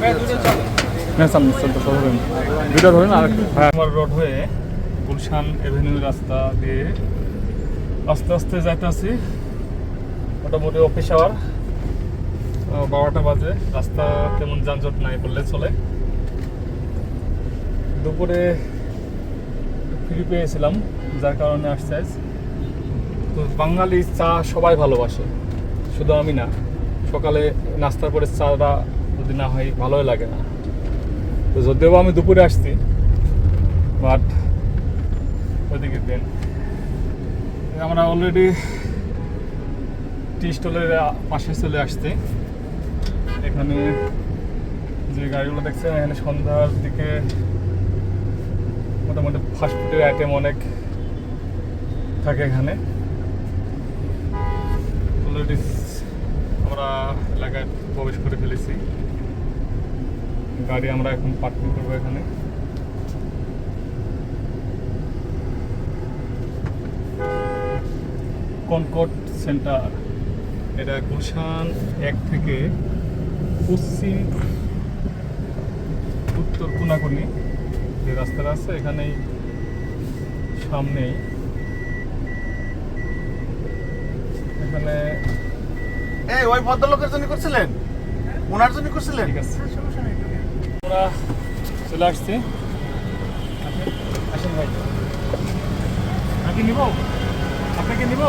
হ্যাঁ হ্যাঁ আমার রোড হয়ে গুলশান রাস্তা দিয়ে আস্তে আস্তে মোটামুটি অফিস আওয়ার বারোটা বাজে। রাস্তা যানজট নাই বললে চলে। দুপুরে ফ্রি পেয়েছিলাম, যার কারণে আজ। তো বাঙালি চা সবাই ভালোবাসে, শুধু আমি না। সকালে নাস্তার পরে চাটা যদি না হয় ভালোই লাগে না। তো যদিও আমি দুপুরে আসছি বাট ওইদিকে দেন। আমরা অলরেডি টি স্টলের পাশে চলে আসছি। এখানে যে গাড়িগুলো দেখছেন, এখানে সন্ধ্যার দিকে মোটামুটি ফাস্টফুডের আইটেম অনেক থাকে এখানে। অলরেডি আমরা এলাকায় প্রবেশ করে ফেলেছি। গাড়ি আমরা এখন পার্কিং করব এখানে। Concord centre. এটা গুলশান এক থেকে পশ্চিম উত্তর কোনাকুনি যে রাস্তাটা আছে, এখানেই সামনেই। এখানে এই ওই ভদ্রলোকের জন্য করছিলেন? ওনার জন্য করছিলেন? ঠিক আছে। আমরা চলে আসছি। আসেন ভাই। নাকি নিব? আপনাকে নিব?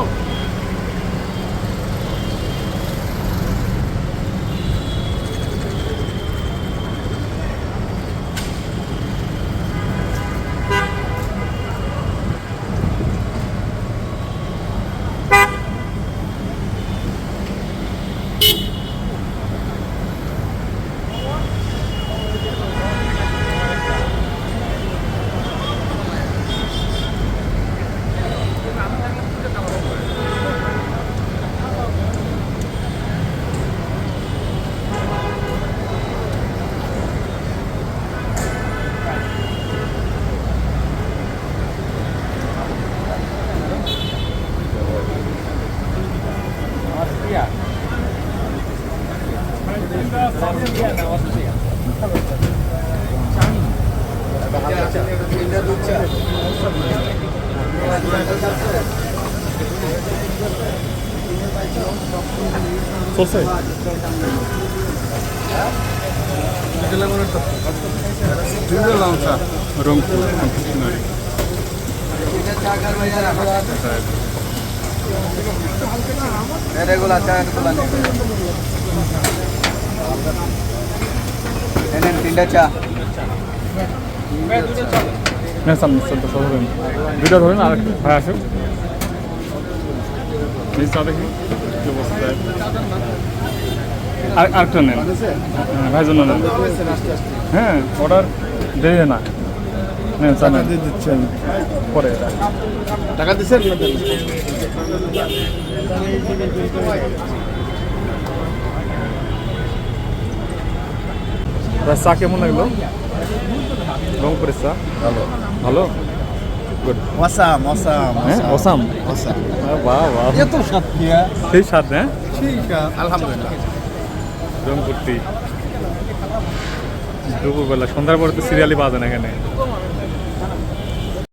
চলছে রংপুর কনফেকশনারি এগুলো চা এগুলো নেন তিনটা চা। হ্যাঁ সামনে চলতে ধরেন। দুইটা ধরেন আর ভাই আসুন। এই চা দেখি আর আরেকটা নেন। হ্যাঁ ভাই জন্য নেন। হ্যাঁ অর্ডার দেবে না। নেন চা নেন। পরে। এটা টাকা দিচ্ছেন? চা কেমন লাগল? রংপুরের চা। ভালো। ভালো? গুড মশাম অসাম হ্যাঁ অসাম। মশাম বাহ বাহ। এত স্বাদ কিয়া সেই স্বাদ হ্যাঁ? ঠিক আলহামদুলিল্লাহ। রংপুর টি দুপুরবেলা সন্ধ্যার পরে তো সিরিয়ালি বাজে না এখানে।